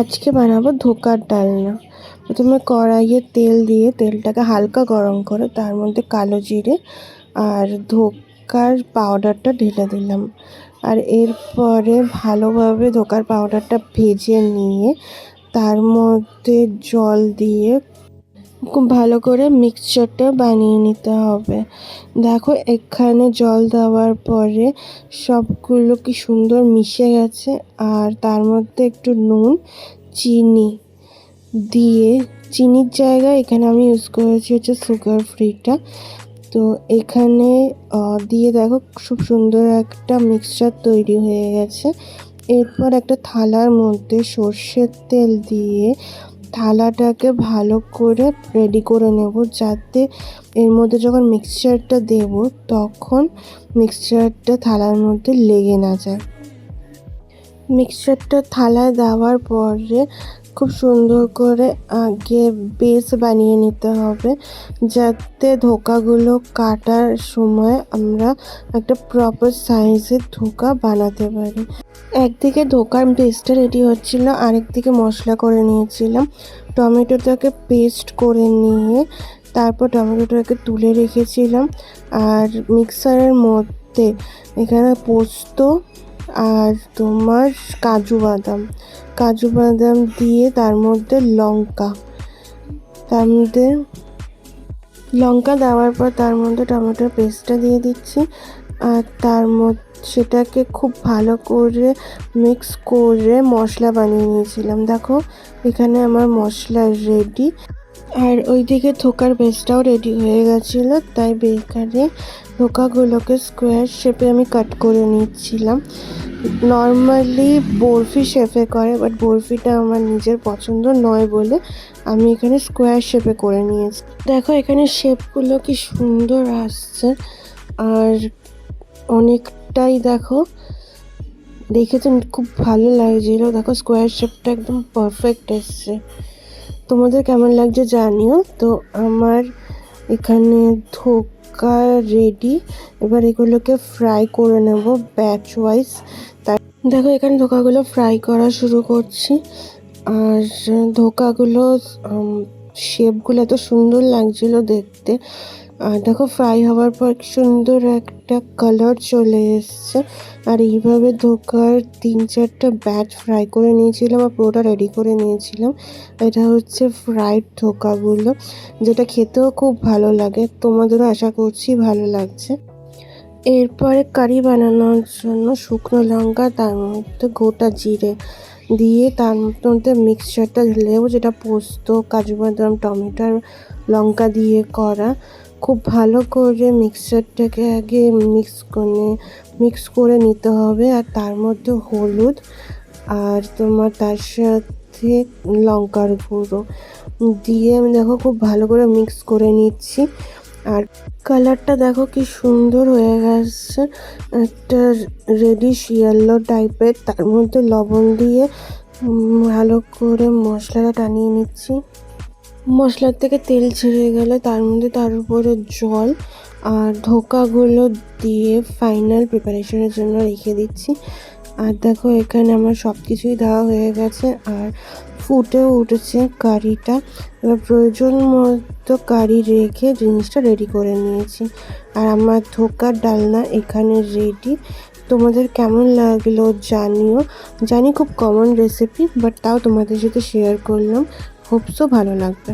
আজকে বানাবো ধোকার ডালনা। প্রথমে কড়াইয়ে তেল দিয়ে তেলটাকে হালকা গরম করে, তার মধ্যে কালো জিরে আর ধোকার পাউডারটা ঢেলে দিলাম। আর এরপরে ভালোভাবে ধোকার পাউডারটা ভেজে নিয়ে তার মধ্যে জল দিয়ে খুব ভালো করে মিক্সচারটা বানিয়ে নিতে হবে। দেখো, এখানে জল দেওয়ার পরে সবগুলো কি সুন্দর মিশে গেছে। আর তার মধ্যে একটু নুন, চিনি দিয়ে, চিনির জায়গায় এখানে আমি ইউজ করেছি হচ্ছে সুগার ফ্রিটা তো এখানে দিয়ে দেখো খুব সুন্দর একটা মিক্সচার তৈরি হয়ে গেছে। এরপর একটা থালার মধ্যে সর্ষের তেল দিয়ে থালাটাকে ভালো করে রেডি করে নেব যাতে এর মধ্যে যখন মিক্সচারটা দেব তখন মিক্সচারটা থালার মধ্যে লেগে না যায়। মিক্সচারটা থালায় দেওয়ার পরে খুব সুন্দর করে আগে বেস বানিয়ে নিতে হবে, যাতে ধোকাগুলো কাটার সময় আমরা একটা প্রপার সাইজের ধোকা বানাতে পারি। একদিকে ধোকার বেসটা রেডি হচ্ছিল, আরেকদিকে মশলা করে নিয়েছিলাম। টমেটোটাকে পেস্ট করে নিয়ে তারপর টমেটোটাকে তুলে রেখেছিলাম। আর মিক্সারের মধ্যে এখানে পোস্ত আর তোমার কাজু বাদাম। কাজু বাদাম দিয়ে তার মধ্যে লঙ্কা। তার মধ্যে লঙ্কা দেওয়ার পর তার মধ্যে টমেটোর পেস্টটা দিয়ে দিচ্ছি। আর তার মধ্যে সেটাকে খুব ভালো করে মিক্স করে মশলা বানিয়ে নিয়েছিলাম। দেখো, এখানে আমার মশলা রেডি আর ওইদিকে থোকার বেসটাও রেডি হয়ে গেছিল, তাই বেকারে ধোকাগুলোকে স্কোয়ার শেপে আমি কাট করে নিচ্ছিলাম। নর্মালি বরফি শেপে করে বাট বরফিটা আমার নিজের পছন্দ নয় বলে আমি এখানে স্কোয়ার শেপে করে নিয়েছি। দেখো এখানে শেপগুলো কি সুন্দর আসছে, আর অনেকটাই দেখো, দেখে তো খুব ভালো লাগছিল। দেখো স্কোয়ার শেপটা একদম পারফেক্ট এসছে। তোমাদের কেমন লাগছে জানিও। তো আমার এখানে ধোকা রেডি এবার এগুলোকে ফ্রাই করে নেব ব্যাচ ওয়াইজ তার দেখো, এখানে ধোকাগুলো ফ্রাই করা শুরু করছি। আর ধোকাগুলো শেপগুলো এত সুন্দর লাগছিল দেখতে। আর দেখো ফ্রাই হওয়ার পর সুন্দর একটা কালার চলে এসছে। আর এইভাবে ধোকার তিন চারটা ব্যাচ ফ্রাই করে নিয়েছিলাম আর পুরোটা রেডি করে নিয়েছিলাম। এটা হচ্ছে ফ্রাইড ধোকাগুলো, যেটা খেতেও খুব ভালো লাগে। তোমাদেরও আশা করছি ভালো লাগছে। এরপরে কারি বানানোর জন্য শুকনো লঙ্কা, তার মধ্যে গোটা জিরে দিয়ে তার মধ্যে মিক্সচারটা ঢেলে যেটা পোস্ত, কাজু বাদাম, টমেটোর লঙ্কা দিয়ে করা। খুব ভালো করে মিক্সচারটাকে আগে মিক্স করে মিক্স করে নিতে হবে আর তার মধ্যে হলুদ আর তোমার তার সাথে লঙ্কার গুঁড়ো দিয়ে আমি দেখো খুব ভালো করে মিক্স করে নিচ্ছি। আর কালারটা দেখো কি সুন্দর হয়ে গেছে, একটা রেডিশ ইয়েলো টাইপের তার মধ্যে লবণ দিয়ে ভালো করে মশলাটা টানিয়ে নিচ্ছি। মশলার থেকে তেল ছেড়ে গেলে তার মধ্যে তার উপরে জল আর ধোকাগুলো দিয়ে ফাইনাল প্রিপারেশনের জন্য রেখে দিচ্ছি। আর দেখো, এখানে আমার সব কিছুই দেওয়া হয়ে গেছে আর ফুটেও উঠেছে কারিটা। এবার প্রয়োজন মতো কারি রেখে জিনিসটা রেডি করে নিয়েছি। আর আমার ধোকার ডালনা এখানে রেডি তোমাদের কেমন লাগল জানিও। জানি খুব কমন রেসিপি বাট তাও তোমাদের সাথে শেয়ার করলাম। হোপসও ভালো লাগবে।